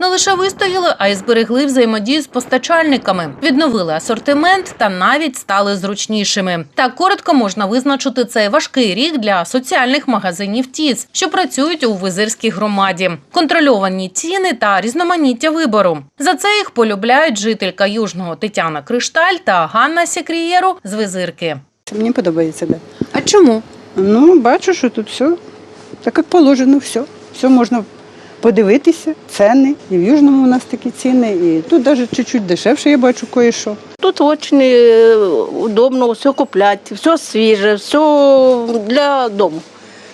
Не лише вистояли, а й зберегли взаємодію з постачальниками, відновили асортимент та навіть стали зручнішими. Так коротко можна визначити цей важкий рік для соціальних магазинів ТІЦ, що працюють у визирській громаді. Контрольовані ціни та різноманіття вибору. За це їх полюбляють жителька Южного Тетяна Кришталь та Ганна Сікрієру з визирки. Мені подобається, да. А чому? Ну, бачу, що тут все так, як положено, все. Все можна подивитися, ціни. І в Южному у нас такі ціни, і тут навіть чуть-чуть дешевше я бачу кое-що. Тут очень э, удобно все куплять, все свежее, все для дома.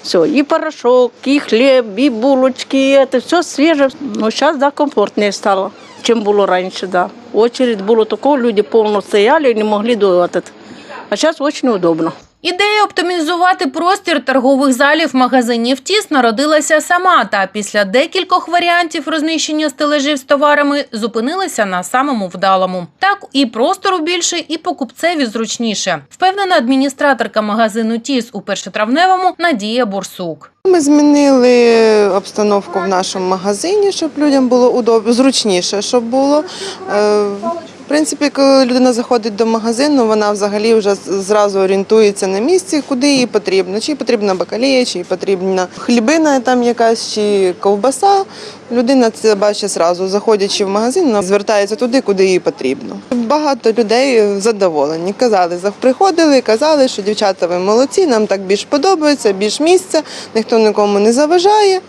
Все, и порошок, и хлеб, и булочки, и это все свежее. Но сейчас, да, комфортнее стало, чем было раньше, да. Очередь было такого, люди полно стояли и не могли до этот. А сейчас очень удобно. Ідея оптимізувати простір торгових залів магазинів ТІС народилася сама, та після декількох варіантів розміщення стележів з товарами зупинилася на самому вдалому. Так і простору більше, і покупцеві зручніше, впевнена адміністраторка магазину ТІС у першотравневому Надія Борсук. Ми змінили обстановку в нашому магазині, щоб людям було удоб... зручніше, щоб було. В принципі, коли людина заходить до магазину, вона взагалі вже зразу орієнтується на місці, куди їй потрібно. Чи потрібна бакалія, чи потрібна хлібина там якась, чи ковбаса. Людина це бачить зразу, заходячи в магазин, вона звертається туди, куди їй потрібно. Багато людей задоволені. Казали, приходили, казали, що дівчата ви молодці, нам так більш подобається, більш місця, ніхто нікому не заважає.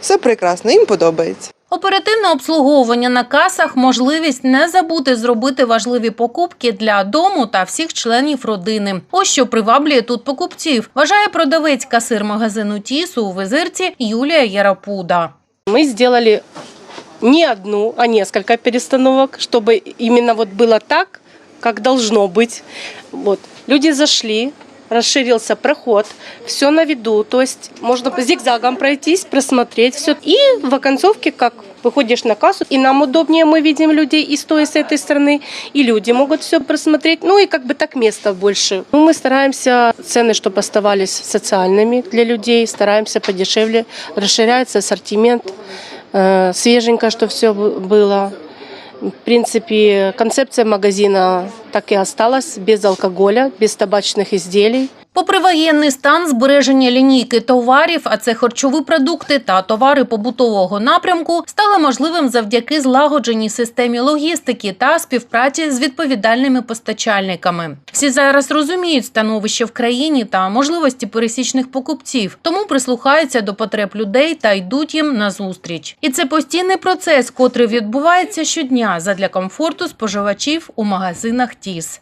Все прекрасно, їм подобається. Оперативне обслуговування на касах, можливість не забути зробити важливі покупки для дому та всіх членів родини. Ось що приваблює тут покупців, вважає продавець касир магазину Тісу у визирці Юлія Ярапуда. Мы сделали не одну, а несколько перестановок, чтобы именно вот было так, как должно быть. Вот. Люди зашли, расширился проход, все на виду, то есть можно зигзагом пройтись, просмотреть все. И в оконцовке, как выходишь на кассу, и нам удобнее, мы видим людей и с той, и с этой стороны, и люди могут все просмотреть, ну и как бы так места больше. Ну, мы стараемся цены, чтобы оставались социальными для людей, стараемся подешевле, расширяется ассортимент, э, свеженько, что все было. В принципе, концепция магазина так и осталась, без алкоголя, без табачных изделий. Попри воєнний стан збереження лінійки товарів, а це харчові продукти та товари побутового напрямку, стало можливим завдяки злагодженій системі логістики та співпраці з відповідальними постачальниками. Всі зараз розуміють становище в країні та можливості пересічних покупців, тому прислухаються до потреб людей та йдуть їм назустріч. І це постійний процес, котрий відбувається щодня задля комфорту споживачів у магазинах ТІС.